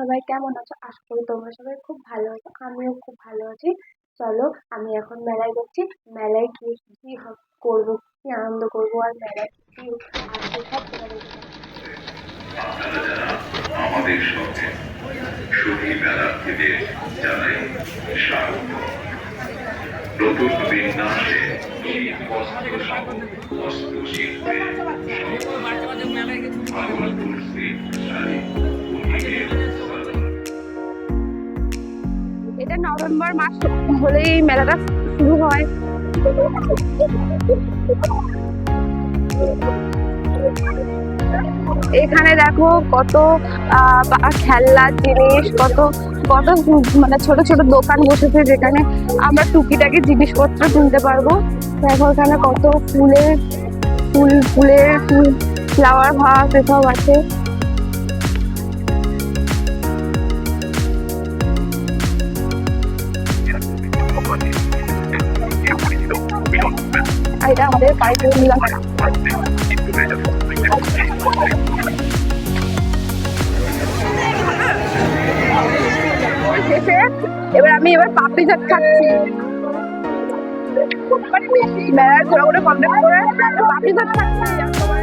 সবাই কেমন আছো? আশা করি তোমরা সবাই খুব ভালো আছো, আমিও খুব ভালো আছি। চলো, আমি এখন মেলায় যাচ্ছি। মেলায় গিয়ে কি করব, কি আনন্দ করব আর মেলায় কি আসবে সব তোমাদের সঙ্গে স্বাগত। নতুন বিন্যাসে শীত বস্ত্র সহ হস্তশিল্পে নভেম্বর মাস হলেই মেলাটা শুরু হয়। এখানে দেখো কত খেলনার জিনিস, কত কত মানে ছোট ছোট দোকান বসেছে যেখানে আমরা টুকিটাকি জিনিসপত্র কিনতে পারব। দেখো এখানে কত ফুলের, ফুল ফুলের, ফুল, ফ্লাওয়ার ভাস এসব আছে। এটা আমাদের বাড়িতে নিলাম শেষে এবার আমি এবার পাপড়ি চাট খাচ্ছি। মেলার ঘোরাঘুরি কমপ্লিট করে পাপড়ি চাট খাচ্ছি।